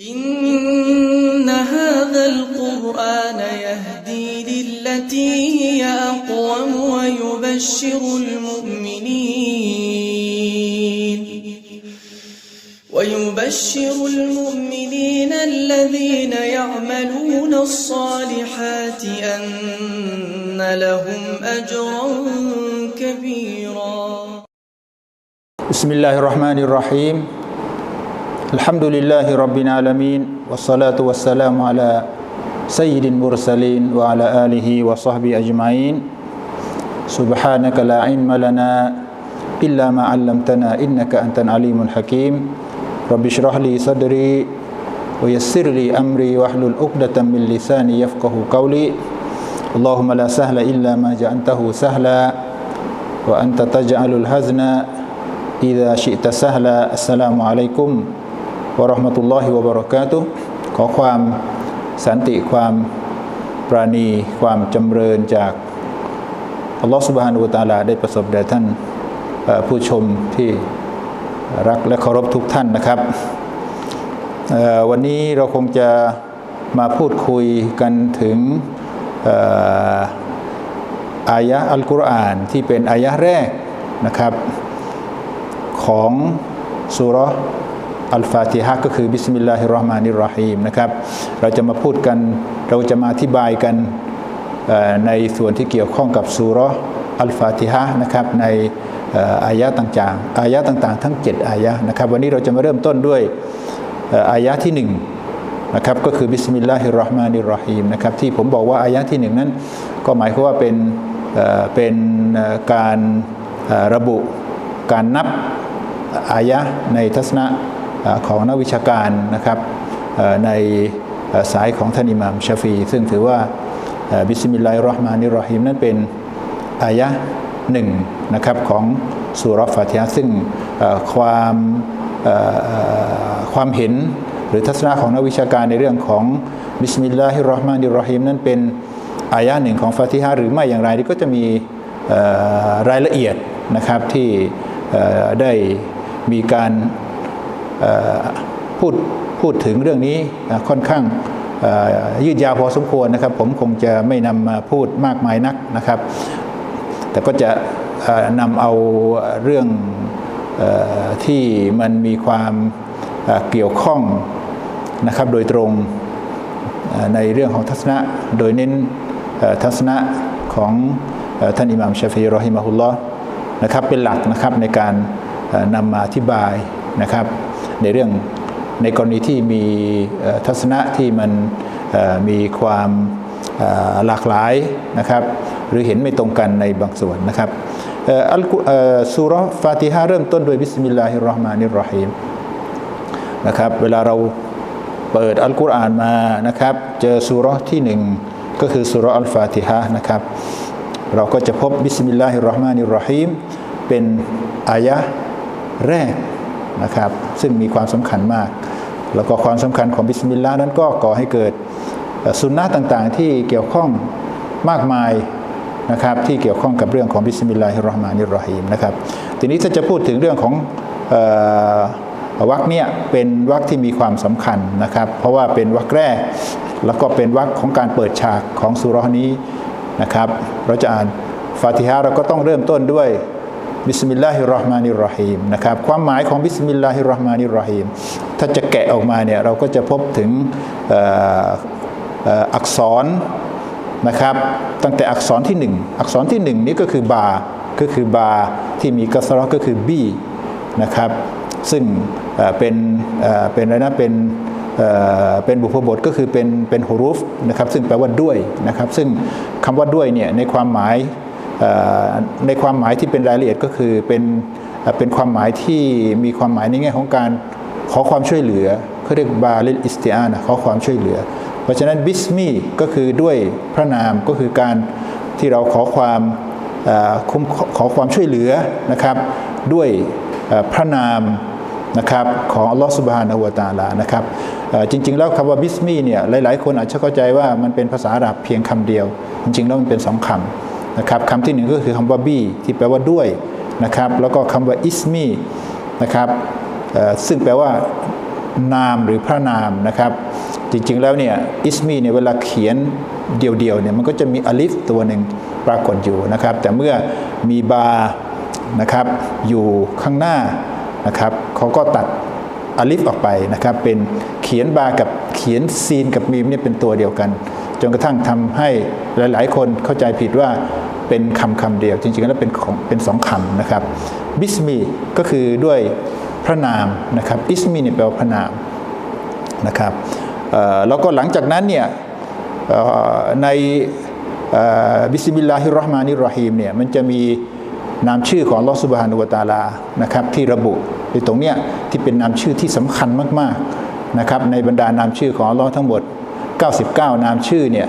إن هذا القرآن يهدي للتي هي أقوم ويبشر المؤمنين ويبشر المؤمنين الذين يعملون الصالحات أن لهم أجرا كبيرا. بسم الله الرحمن الرحيم. الحمد لله رب العالمين والصلاة والسلام على سيد المرسلين وعلى آله وصحبه أجمعين سبحانك لا علم لنا إلا ما علمتنا إنك أنت العليم الحكيم رب اشرح لي صدري ويسر لي أمري واحلل عقدة من لساني يفقه قولي اللهم لا سهل إلا ما جعلته سهلا وأنت تجعل الحزن إذا شئت سهلا السلام عليكم วะราห์มะตุลลอฮิวะบาราะกาตุขอความสันติความปราณีความจำเริญจากอัลลอฮ์สุบฮานุตาลาได้ประสบแด่ท่านผู้ชมที่รักและเคารพทุกท่านนะครับ วันนี้เราคงจะมาพูดคุยกันถึงอายะอัลกุรอานที่เป็นอายะแรกนะครับ ของสุร อัลฟาติฮะก็คือบิสมิลลาฮิรราะห์มานิรราะฮีมนะครับเราจะมาพูดกันเราจะมาอธิบายกันในส่วนที่เกี่ยวข้องกับสุรอัลฟาติฮะนะครับในอายะต่างๆอายะต่างๆ ทั้ง 7 อายะนะครับวันนี้เราจะมาเริ่มต้นด้วยอายะที่หนึ่งนะครับก็คือบิสมิลลาฮิรราะห์มานิรราะฮีมนะครับที่ผมบอกว่าอายะที่หนึ่งนั้น ก็หมายความว่าเป็นเป็นการระบุการนับอายะในทัศนะ ของนักวิชาการนะครับในสายของท่านอิหม่ามชาฟี ซึ่งถือว่าบิสมิลลาฮิรราะห์มานิรราะฮีมนั้นเป็นอายะหนึ่งนะครับของสุรฟาติฮะซึ่งความความเห็นหรือทัศนะของนักวิชาการในเรื่องของบิสมิลลาฮิรราะห์มานิรราะฮีมนั้นเป็นอายะหนึ่งของฟาติฮะหรือไม่อย่างไรนี่ก็จะมีรายละเอียดนะครับที่ได้มีการ พูดพูดถึงเรื่องนี้ค่อนข้างยืดยาวพอสมควรนะครับ ผมคงจะไม่นำมาพูดมากมายนักนะครับ แต่ก็จะนำเอาเรื่องอที่มันมีความเกี่ยวข้องนะครับโดยตรงในเรื่องของทัศนะโดยเน้นทัศนะของท่านอิหม่ามชาฟีรอฮิมะฮุลลอฮ์นะครับเป็นหลักนะครับในการนำมาอธิบายนะครับ ในเรื่องในกรณีที่มีทัศนะที่มันมีความหลากหลายนะครับ หรือเห็นไม่ตรงกันในบางส่วนนะครับอัลกุเอ่อซูเรฟาติฮะห์เริ่มต้นด้วยบิสมิลลาฮิรราะห์มานิรราะฮีมนะครับเวลาเราเปิดอัลกุรอานมานะครับเจอซูเรที่หนึ่งก็คือซูเรอัลฟาติฮะนะครับเราก็จะพบบิสมิลลาฮิรราะห์มานิรราะฮีมเป็นอายะแรก นะครับ ซึ่งมีความสำคัญมาก แล้วก็ความสำคัญของบิสมิลลาห์นั้นก็ก่อให้เกิดสุนนะต่างๆ ที่เกี่ยวข้องมากมายนะครับที่เกี่ยวข้องกับเรื่องของบิสมิลลาฮิรเราะห์มานิรเราะฮีมนะครับทีนี้ถ้าจะพูดถึงเรื่องของวรรคเนี่ยเป็นวรรคที่มีความสำคัญนะครับ เพราะว่าเป็นวรรคแรก แล้วก็เป็นวรรคของการเปิดฉากของสุรานี้นะครับ เราจะอ่านฟาติฮะห์เราก็ต้องเริ่มต้นด้วย บิสมิลลาฮิรราะห์มานิรราะฮีมนะครับความหมายของบิสมิลลาฮิรราะห์มานิรราะฮีมถ้าจะแกะออกมาเนี่ยเราก็จะพบถึงอักษรนะครับตั้งแต่อักษรที่หนึ่งอักษรที่หนึ่งนี้ก็คือบาก็คือบาที่มีกัสราะห์ก็คือบีนะครับซึ่งเป็นเป็นอะไรนะเป็นเป็นบุพบทก็คือเป็นเป็นฮุรุฟนะครับซึ่งแปลว่าด้วยนะครับซึ่งคำว่าด้วยเนี่ยในความหมาย ในความหมายที่เป็นรายละเอียดก็คือเป็นเป็นความหมายที่มีความหมายในแง่ของการขอความช่วยเหลือเขาเรียกบาลิอิสติอานะขอความช่วยเหลือ เพราะฉะนั้นบิสมีก็คือด้วยพระนามก็คือการที่เราขอความคุ้มขอความช่วยเหลือนะครับด้วยพระนามนะครับของอัลลอฮฺสุบฮานะฮูวตาลานะครับจริง ๆ แล้วคำว่าบิสมีเนี่ยหลาย ๆ คนอาจจะเข้าใจว่ามันเป็นภาษาอาหรับเพียงคำเดียว จริง ๆ แล้วมันเป็นสองคำ นะครับคำที่หนึ่งก็คือคำว่าบีที่แปลว่าด้วยนะครับ แล้วก็คำว่าอิสมีนะครับซึ่งแปลว่านามหรือพระนามนะครับ จริงๆแล้วเนี่ยอิสมีเนี่ยเวลาเขียนเดียวๆเนี่ยมันก็จะมีอลิฟตัวหนึ่งปรากฏอยู่นะครับ แต่เมื่อมีบานะครับอยู่ข้างหน้านะครับเขาก็ตัดอลิฟออกไปนะครับเป็นเขียนบากับเขียนซีนกับมีมเนี่ยเป็นตัวเดียวกัน จนกระทั่งทำให้หลาย ๆ คนเข้าใจผิดว่า เป็นคำคำเดียว จริงๆแล้วเป็นของเป็นสองคำนะครับบิสมีก็คือด้วยพระนามนะครับอิสมีเนี่ยแปลว่าพระนามนะครับแล้วก็หลังจากนั้นเนี่ยในบิสมิลลาฮิรราะห์มานิรราะฮีมเนี่ยมันจะมีนามชื่อของลอสุบฮานุวตาลานะครับที่ระบุในตรงเนี้ยที่เป็นนามชื่อที่สำคัญมากๆนะครับในบรรดานามชื่อของลอทั้งหมด 99 นามชื่อเนี่ย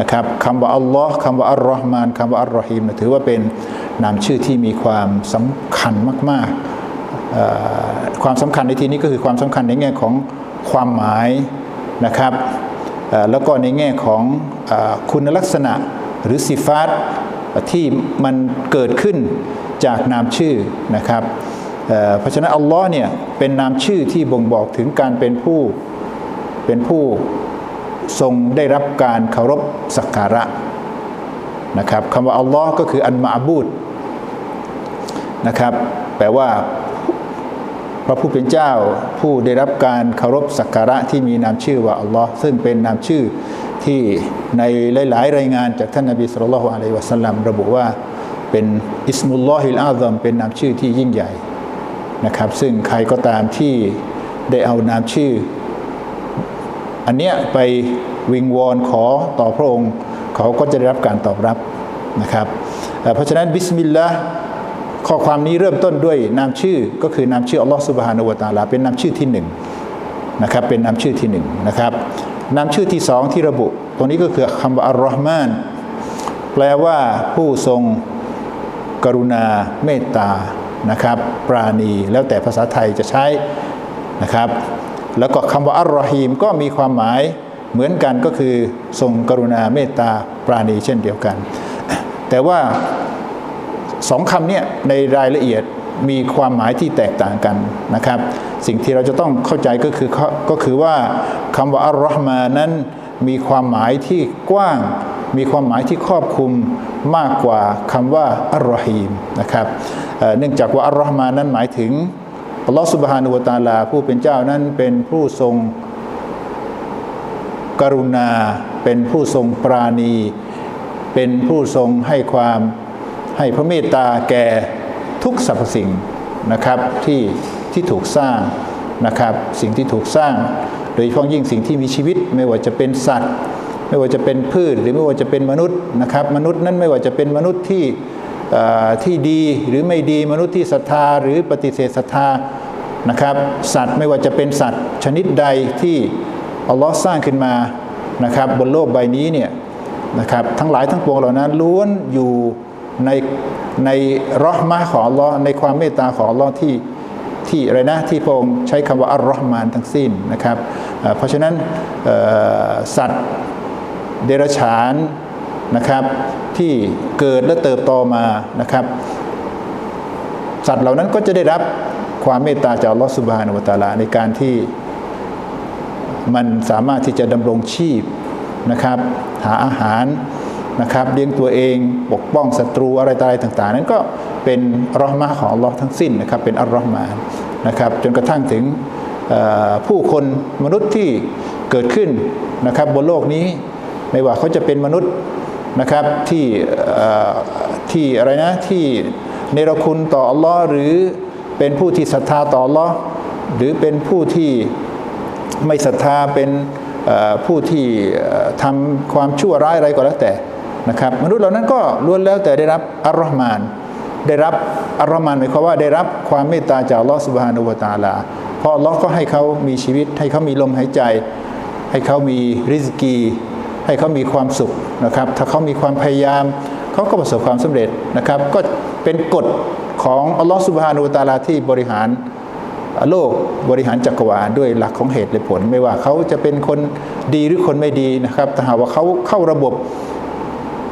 นะครับคำว่าอัลลอฮ์คำว่าอัลลอฮ์มานคำว่าอัลรอฮีมถือว่าเป็นนามชื่อที่มีความสำคัญมากๆความสำคัญในที่นี้ก็คือความสำคัญในแง่ของความหมายนะครับแล้วก็ในแง่ของอคุณลักษณะหรือสิฟาตที่มันเกิดขึ้นจากนามชื่อนะครับเพราะฉะนั้นอัลลอฮ์เนี่ยเป็นนามชื่อที่บ่งบอกถึงการเป็นผู้เป็นผู้ ทรงได้รับการเคารพสักการะนะครับคำว่าอัลลอฮ์ก็คืออันมาบูดนะครับแปลว่าพระผู้เป็นเจ้าผู้ได้รับการเคารพสักการะที่มีนามชื่อว่าอัลลอฮ์ซึ่งเป็นนามชื่อที่ในหลาย ๆ รายงานจากท่านนบีสุลต่านละฮ์อะลัยวะสัลลัมระบุว่าเป็นอิสมุลลอฮิลอาซัมเป็นนามชื่อที่ยิ่งใหญ่นะครับ ซึ่งใครก็ตามที่ได้เอานามชื่อ อันเนี้ยไปวิงวอนขอต่อพระองค์ เขาก็จะได้รับการตอบรับนะครับเอ่เพราะฉะนั้นบิสมิลลาห์ข้อความนี้เริ่มต้นด้วยนามชื่อก็คือนามชื่ออัลลอฮฺสุบฮานาอูตาลาเป็นนามชื่อที่หนึ่งนะครับเป็นนามชื่อที่หนึ่งนะครับนามชื่อที่สองที่ระบุตรงนี้ก็คือคำว่าอัลลอฮ์มานแปลว่าผู้ทรงกรุณาเมตตานะครับ ปราณีแล้วแต่ภาษาไทยจะใช้นะครับ แล้วก็คำว่าอัลรอฮีมก็มีความหมายเหมือนกันก็คือทรงกรุณาเมตตาปราณีเช่นเดียวกัน แต่ว่าสองคำเนี่ยในรายละเอียดมีความหมายที่แตกต่างกันนะครับ สิ่งที่เราจะต้องเข้าใจก็คือก็คือว่าคำว่าอัลลอฮ์มานั้นมีความหมายที่กว้าง มีความหมายที่ครอบคลุมมากกว่าคำว่าอัลลอฮีมนะครับเนื่องจากว่าอัลลอฮ์มานั้นหมายถึง อัลลอฮ์สุบฮานุวตาลา ผู้เป็นเจ้านั้นเป็นผู้ทรงกรุณา เป็นผู้ทรงปราณี เป็นผู้ทรงให้ความให้พระเมตตาแก่ทุกสรรพสิ่งนะครับที่ที่ถูกสร้างนะครับ สิ่งที่ถูกสร้าง โดยเฉพาะยิ่งสิ่งที่มีชีวิต ไม่ว่าจะเป็นสัตว์ ไม่ว่าจะเป็นพืช หรือไม่ว่าจะเป็นมนุษย์นะครับ มนุษย์นั้นไม่ว่าจะเป็นมนุษย์ที่ ที่ดีหรือไม่ดีมนุษย์ที่ศรัทธาหรือปฏิเสธศรัทธานะครับ สัตว์ไม่ว่าจะเป็นสัตว์ชนิดใดที่อัลลอฮ์สร้างขึ้นมานะครับ บนโลกใบนี้เนี่ยนะครับ ทั้งหลายทั้งปวงเหล่านั้นล้วนอยู่ในในรอห์มะห์ของอัลลอฮ์ในความเมตตาของอัลลอฮ์ที่ที่อะไรนะที่พระองค์ใช้คำว่าอัลลอฮ์มานทั้งสิ้นนะครับ เพราะฉะนั้นสัตว์เดรัจฉาน นะครับ ที่เกิดและเติบโตมานะครับ สัตว์เหล่านั้นก็จะได้รับความเมตตาจากลอสุบานุวตาลาในการที่มันสามารถที่จะดำรงชีพนะครับ หาอาหารนะครับเลี้ยงตัวเองปกป้องศัตรูอะไรต่ออะไรต่าง ๆ นั้นก็เป็นรอมะห์ของลอทั้งสิ้นนะครับเป็นอัลรอห์มานนะครับจนกระทั่งถึงผู้คนมนุษย์ที่เกิดขึ้นนะครับบนโลกนี้ ไม่ว่าเขาจะเป็นมนุษย์ นะครับที่ที่อะไรนะที่เนรคุณต่ออัลลอฮ์หรือเป็นผู้ที่ศรัทธาต่ออัลลอฮ์หรือเป็นผู้ที่ไม่ศรัทธาเป็นผู้ที่เอ่อทำความชั่วร้ายอะไรก็แล้วแต่นะครับมนุษย์เหล่านั้นก็ล้วนแล้วแต่ได้รับอัลลอฮ์มาน ได้รับอัลลอฮ์มานหมายความว่าได้รับความเมตตาจากอัลลอฮ์สุบฮานุวะตาลาเพราะอัลลอฮ์ก็ให้เขามีชีวิต ให้เขามีลมหายใจ ให้เขามีริสกี ให้เขามีความสุข นะครับ ถ้าเขามีความพยายามเขาก็ประสบความสำเร็จนะครับ ก็เป็นกฎของอัลลอฮฺสุบฮานูตาลาที่บริหารโลกบริหารจักรวาลด้วยหลักของเหตุและผล ไม่ว่าเขาจะเป็นคนดีหรือคนไม่ดีนะครับถ้าหากว่าเขาเข้าระบบ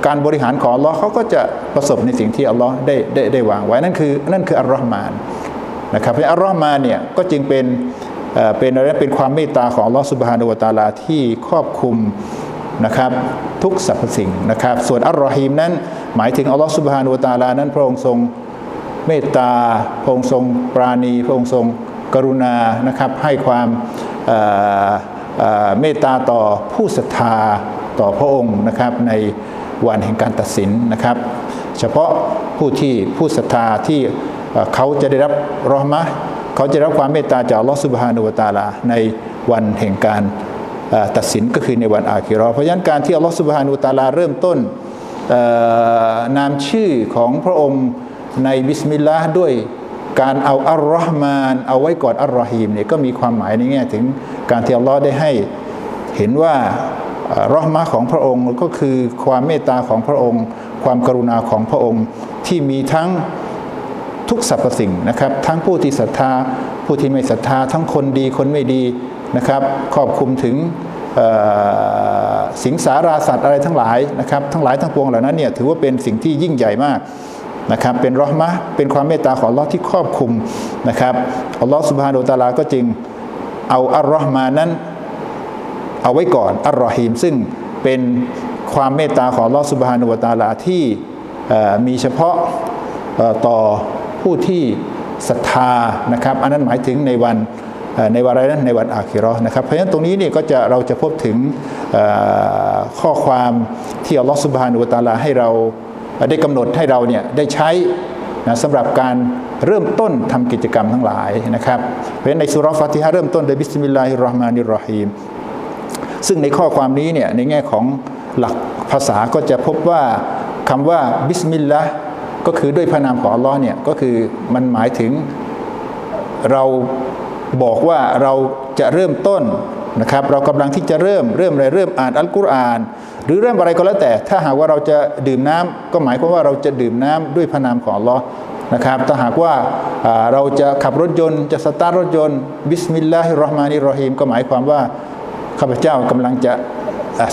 การบริหารของอัลลอฮ์เขาก็จะประสบในสิ่งที่อัลลอฮ์ได้ได้ได้วางไว้นั่นคือนั่นคืออัลลอฮ์มานนะครับเพราะอัลลอฮ์มานเนี่ยก็จึงเป็นเป็นอะไรเป็นความเมตตาของอัลลอฮฺสุบฮานุวตาลาที่ครอบคลุม นะครับทุกสรรพสิ่งนะครับ ส่วนอัลรอฮีมนั้น หมายถึงอัลลอฮฺสุบฮานุวตาลานั้นพระองค์ทรงเมตตาพระองค์ทรงปราณี พระองค์ทรงกรุณานะครับให้ความเเเมตตาต่อผู้ศรัทธาต่อพระองค์นะครับในวันแห่งการตัดสินนะครับ เฉพาะผู้ที่ผู้ศรัทธาที่เขาจะได้รับรอมะเขาจะรับความเมตตาจากอัลลอฮฺสุบฮานุวตาลาในวันแห่งการ ตัดสินก็คือในวันอาคิราะห์เพราะฉะนั้นการที่อัลลอฮฺสุบฮานุตาลาเริ่มต้นนามชื่อของพระองค์ในบิสมิลลาห์ด้วยการเอาอัลลอฮ์มานเอาไว้ก่อนอัลรอฮีมเนี่ยก็มีความหมายในแง่ถึงการที่อัลลอฮ์ได้ให้เห็นว่าอ่อรอห์มะของพระองค์ก็คือความเมตตาของพระองค์ ความกรุณาของพระองค์ที่มีทั้งทุกสรรพสิ่งนะครับ ทั้งผู้ที่ศรัทธา ผู้ที่ไม่ศรัทธา ทั้งคนดีคนไม่ดี นะครับครอบคลุมถึงเอ่อสิงสาราสัตว์อะไรทั้งหลายนะครับทั้งหลายทั้งปวงเหล่านั้นเนี่ยถือว่าเป็นสิ่งที่ยิ่งใหญ่มากนะครับเป็นรอห์มะเป็นความเมตตาของลอที่ครอบคลุมนะครับอัลลอฮ์สุบฮานาอัลตาลาก็จึงเอาอัลรอห์มานั้นเอาไว้ก่อนอัลรอฮีมซึ่งเป็นความเมตตาของอัลลอฮฺสุบฮานุตาลาที่มีเฉพาะต่อผู้ที่ศรัทธานะครับ อันนั้นหมายถึงในวัน ในวันอะไรนั้นในวันอาคิราะห์นะครับเพราะฉะนั้นตรงนี้เนี่ยก็จะเราจะพบถึงข้อความที่อัลลอฮฺสุบฮานุวะตาลาให้เราได้กำหนดให้เราเนี่ยได้ใช้นะสำหรับการเริ่มต้นทำกิจกรรมทั้งหลายนะครับเพราะฉะนั้นในสุรฟาติฮะเริ่มต้นด้วยบิสมิลลาฮิรราะห์มานิรราะฮีมซึ่งในข้อความนี้เนี่ยในแง่ของหลักภาษาก็จะพบว่าคำว่าบิสมิลลาห์ก็คือด้วยพระนามของอัลลอฮ์เนี่ยก็คือมันหมายถึงเรา บอกว่าเราจะเริ่มต้นนะครับ เรากำลังที่จะเริ่มเริ่มอะไรเริ่มอ่านอัลกุรอาน หรือเริ่มอะไรก็แล้วแต่ ถ้าหากว่าเราจะดื่มน้ำก็หมายความว่าเราจะดื่มน้ำด้วยพระนามของอัลลอฮ์นะครับถ้าหากว่าเราจะขับรถยนต์จะสตาร์ทรถยนต์บิสมิลลาฮิรราะห์มานิรราะฮีมก็หมายความว่าข้าพเจ้ากำลังจะ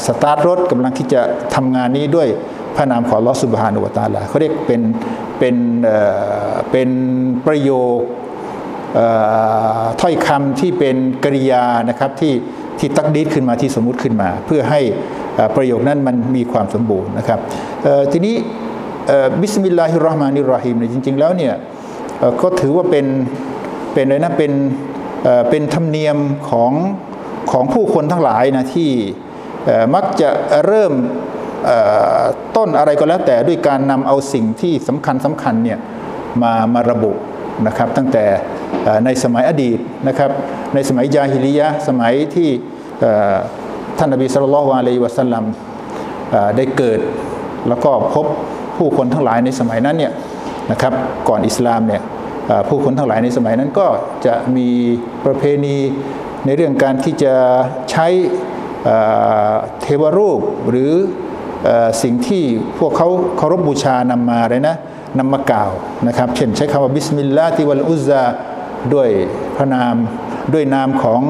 สตาร์ทรถกำลังที่จะทำงานนี้ด้วยพระนามของลอสุบฮานุวะตะอาลาเขาเรียกเป็นเป็นเป็นประโยค ถ้อยคำที่เป็นกริยานะครับที่ที่ตักดีดขึ้นมาที่สมมุติขึ้นมา เพื่อให้ประโยคนั้นมันมีความสมบูรณ์นะครับทีนี้บิสมิลลาฮิรราะห์มานิรราฮีมเนี่ยจริง ๆ แล้วเนี่ยก็ถือว่าเป็นเป็นอะไรนะเป็นเป็นธรรมเนียมของของผู้คนทั้งหลายนะที่มักจะเริ่มต้นอะไรก็แล้วแต่ด้วยการนำเอาสิ่งที่สำคัญสำคัญเนี่ยมามาระบุ นะครับตั้งแต่ในสมัยอดีตนะครับในสมัยยาฮิลิยะสมัยที่ท่านนบีสุลต่านละฮ์อะลัยวะสัลลัมได้เกิด แล้วก็พบผู้คนทั้งหลายในสมัยนั้นเนี่ยนะครับก่อนอิสลามเนี่ยผู้คนทั้งหลายในสมัยนั้นก็จะมีประเพณีในเรื่องการที่จะใช้เทวรูปหรือ สิ่งที่พวกเขาเคารพบูชานำมาเลยนะนำมากล่าวนะครับ เช่นใช้คำว่าบิสมิลลาฮิวัลอุซซาด้วยพระนามด้วยนามของ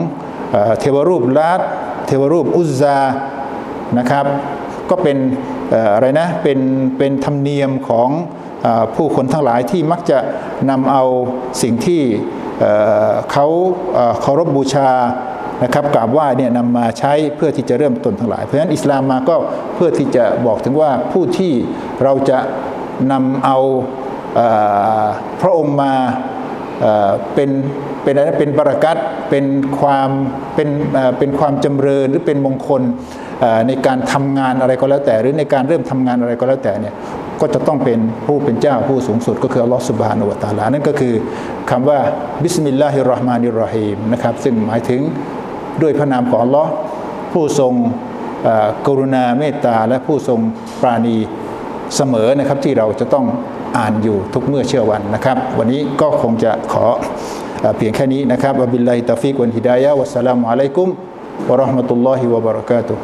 เอเทวรูปลาดเทวรูปอุซซานะครับ ก็เป็นออะไรนะเป็นเป็นธรรมเนียมของอผู้คนทั้งหลายที่มักจะนำเอาสิ่งที่เเขาเอ่อเคารพบูชา นะครับกราบไหว้เนี่ยนำมาใช้เพื่อที่จะเริ่มต้นทั้งหลาย เพราะฉะนั้นอิสลามมาก็เพื่อที่จะบอกถึงว่าผู้ที่เราจะนำเอาเอ่อพระองค์มาเอ่อเป็นเป็นอะไรเป็นบรากัตเป็นความเป็นเป็นความจำเริญหรือเป็นมงคลในการทำงานอะไรก็แล้วแต่ หรือในการเริ่มทำงานอะไรก็แล้วแต่เนี่ยก็จะต้องเป็นผู้เป็นเจ้าผู้สูงสุดก็คืออัลลอฮฺสุบฮานุวะตาลานั่นก็คือคำว่าบิสมิลลาฮิรราะห์มานิรราะฮีมนะครับซึ่งหมายถึง ด้วยพระนามของอัลลอฮ์ผู้ทรงกรุณาเมตตาและผู้ทรงปราณีเสมอนะครับที่เราจะต้องอ่านอยู่ทุกเมื่อเชื่อวันนะครับ วันนี้ก็คงจะขอเอ่อเพียงแค่นี้นะครับวะบิลลาฮิตาฟิกวันฮิดายะวัสสลามุอะลัยกุมวะราะห์มะตุลลอฮิวะบะเราะกาตุฮ์